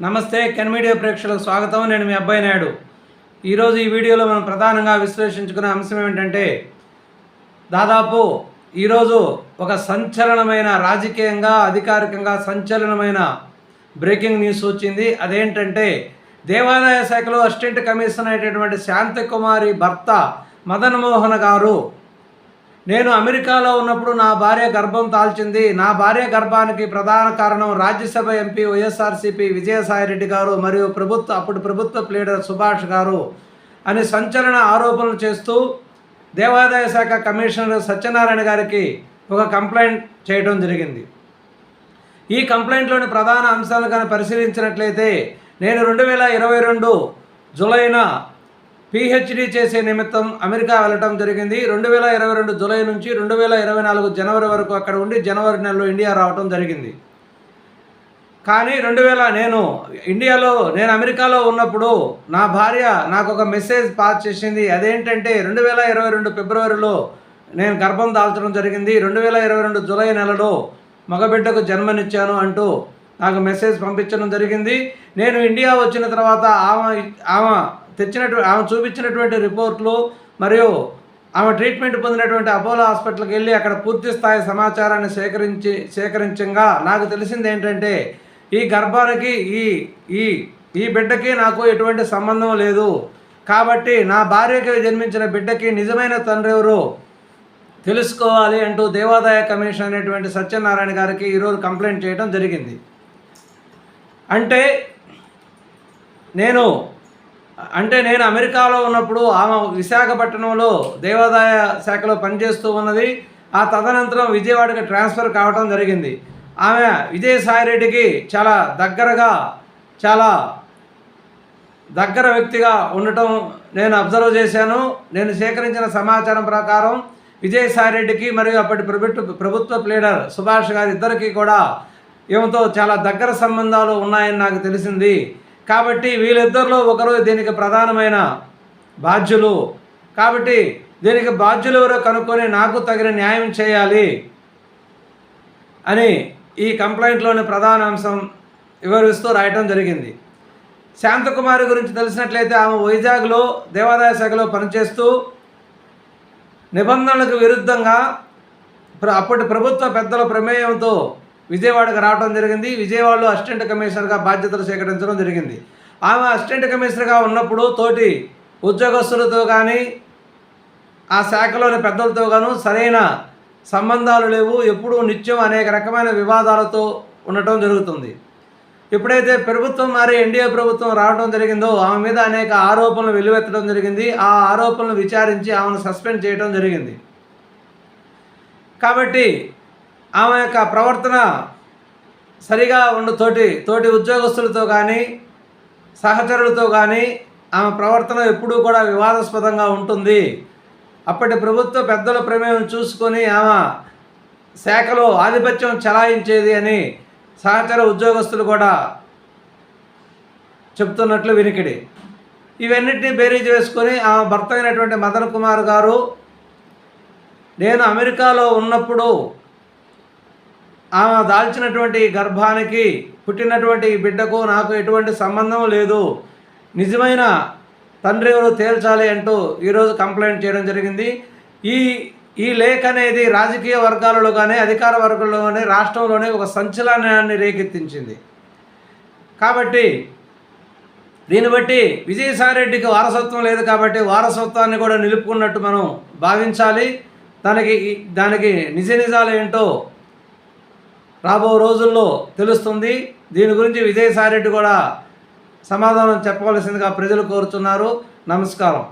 నమస్తే can media ప్రేక్షకులకు స్వాగతం. నేను మీ అబ్బాయి నాయుడు. ఈరోజు ఈ వీడియోలో మనం ప్రధానంగా విశ్లేషించుకునే అంశం ఏమిటంటే దాదాపు ఈరోజు ఒక సంచలనమైన రాజకీయంగా అధికారికంగా సంచలనమైన బ్రేకింగ్ న్యూస్ వచ్చింది. అదేంటంటే దేవాదాయ శాఖలో అసిస్టెంట్ కమిషనర్ అయినటువంటి శాంతకుమారి భర్త మదన్ మోహన్ గారు నేను అమెరికాలో ఉన్నప్పుడు నా భార్య గర్భం తాల్చింది. నా భార్య గర్భానికి ప్రధాన కారణం రాజ్యసభ ఎంపీ వైఎస్ఆర్సీపీ విజయసాయిరెడ్డి గారు మరియు ప్రభుత్వ అప్పుడు ప్రభుత్వ లీడర్ సుభాష్ గారు అని సంచలన ఆరోపణలు చేస్తూ దేవాదాయ శాఖ కమిషనర్ సత్యనారాయణ గారికి ఒక కంప్లైంట్ చేయడం జరిగింది. ఈ కంప్లైంట్లోని ప్రధాన అంశాలను కానీ పరిశీలించినట్లయితే నేను రెండు వేల ఇరవై రెండు జులైన పిహెచ్డి చేసే నిమిత్తం అమెరికా వెళ్ళటం జరిగింది. రెండు వేల ఇరవై రెండు జులై నుంచి రెండు వేల ఇరవై నాలుగు జనవరి వరకు అక్కడ ఉండి జనవరి నెలలో ఇండియా రావటం జరిగింది. కానీ రెండు వేల నేను ఇండియాలో నేను అమెరికాలో ఉన్నప్పుడు నా భార్య నాకు ఒక మెసేజ్ పాస్ చేసింది. అదేంటంటే రెండు వేల ఇరవై రెండు ఫిబ్రవరిలో నేను గర్భం దాల్చడం జరిగింది. రెండు వేల ఇరవై రెండు జూలై నెలలో మగబిడ్డకు జన్మనిచ్చాను అంటూ నాకు మెసేజ్ పంపించడం జరిగింది. నేను ఇండియా వచ్చిన తర్వాత ఆమె ఆమె తెచ్చినటువంటి ఆమె చూపించినటువంటి రిపోర్ట్లు మరియు ఆమె ట్రీట్మెంట్ పొందినటువంటి అపోలో హాస్పిటల్కి వెళ్ళి అక్కడ పూర్తి స్థాయి సమాచారాన్ని సేకరించి సేకరించగా నాకు తెలిసింది ఏంటంటే ఈ గర్భానికి ఈ ఈ ఈ బిడ్డకి నాకు ఎటువంటి సంబంధం లేదు. కాబట్టి నా భార్యకి జన్మించిన బిడ్డకి నిజమైన తండ్రి ఎవరు? తెలుసుకోవాలి అంటూ దేవాదాయ కమిషన్ అనేటువంటి సత్యనారాయణ గారికి ఈరోజు కంప్లైంట్ చేయడం జరిగింది. అంటే నేను అంటే నేను అమెరికాలో ఉన్నప్పుడు ఆమె విశాఖపట్నంలో దేవాదాయ శాఖలో పనిచేస్తూ ఉన్నది. ఆ తదనంతరం విజయవాడకి ట్రాన్స్ఫర్ కావడం జరిగింది. ఆమె విజయసాయిరెడ్డికి చాలా దగ్గరగా చాలా దగ్గర వ్యక్తిగా ఉండటం నేను అబ్జర్వ్ చేశాను. నేను సేకరించిన సమాచారం ప్రకారం విజయసాయిరెడ్డికి మరియు అప్పటి ప్రభుత్వ ప్రభుత్వ ప్లీడర్ సుభాష్ గారి ఇద్దరికి కూడా ఏమితో చాలా దగ్గర సంబంధాలు ఉన్నాయని నాకు తెలిసింది. కాబట్టి వీళ్ళిద్దరిలో ఒకరు దీనికి ప్రధానమైన బాధ్యులు. కాబట్టి దీనికి బాధ్యులు ఎవరో కనుక్కొని నాకు తగిన న్యాయం చేయాలి అని ఈ కంప్లైంట్లోని ప్రధాన అంశం వివరిస్తూ రాయటం జరిగింది. శాంతకుమారి గురించి తెలిసినట్లయితే ఆమె వైజాగ్లో దేవాదాయ శాఖలో పనిచేస్తూ నిబంధనలకు విరుద్ధంగా ప్ర- అప్పటి ప్రభుత్వ పెద్దల ప్రమేయంతో విజయవాడకు రావడం జరిగింది. విజయవాడలో అసిస్టెంట్ కమిషనర్గా బాధ్యతలు సేకరించడం జరిగింది. ఆమె అసిస్టెంట్ కమిషనర్గా ఉన్నప్పుడు తోటి ఉద్యోగస్తులతో కానీ ఆ శాఖలోని పెద్దలతో గాను సరైన సంబంధాలు లేవు. ఎప్పుడూ నిత్యం అనేక రకమైన వివాదాలతో ఉండటం జరుగుతుంది. ఎప్పుడైతే ప్రభుత్వం మారి ఎన్డీఏ ప్రభుత్వం రావడం జరిగిందో ఆమె మీద అనేక ఆరోపణలు వెలువెత్తడం జరిగింది. ఆ ఆరోపణలు విచారించి ఆమెను సస్పెండ్ చేయడం జరిగింది. కాబట్టి ఆమె యొక్క ప్రవర్తన సరిగా ఉండు తోటి తోటి ఉద్యోగస్తులతో కానీ సహచరులతో కానీ ఆమె ప్రవర్తన ఎప్పుడూ కూడా వివాదాస్పదంగా ఉంటుంది. అప్పటి ప్రభుత్వ పెద్దల ప్రమేయం చూసుకొని ఆమె శాఖలో ఆధిపత్యం చలాయించేది అని సహచర ఉద్యోగస్తులు కూడా చెప్తున్నట్లు వినికిడి. ఇవన్నిటినీ బేరీజ్ వేసుకొని ఆమె భర్త అయినటువంటి మదన్ కుమార్ గారు నేను అమెరికాలో ఉన్నప్పుడు ఆమె దాల్చినటువంటి గర్భానికి పుట్టినటువంటి బిడ్డకు నాకు ఎటువంటి సంబంధం లేదు. నిజమైన తండ్రి ఎవరు తేల్చాలి అంటూ ఈరోజు కంప్లైంట్ చేయడం జరిగింది. ఈ ఈ లేఖ అనేది రాజకీయ వర్గాలలో కానీ అధికార వర్గంలో కానీ రాష్ట్రంలోనే ఒక సంచలనాన్ని రేకెత్తించింది. కాబట్టి దీన్ని బట్టి విజయసాయిరెడ్డికి వారసత్వం లేదు కాబట్టి వారసత్వాన్ని కూడా నిలుపుకున్నట్టు మనం భావించాలి. దానికి దానికి నిజ నిజాలు ఏంటో రాబో రోజుల్లో తెలుస్తుంది. దీని గురించి విజయసాయిరెడ్డి కూడా సమాధానం చెప్పవలసిందిగా ప్రజలు కోరుతున్నారు. నమస్కారం.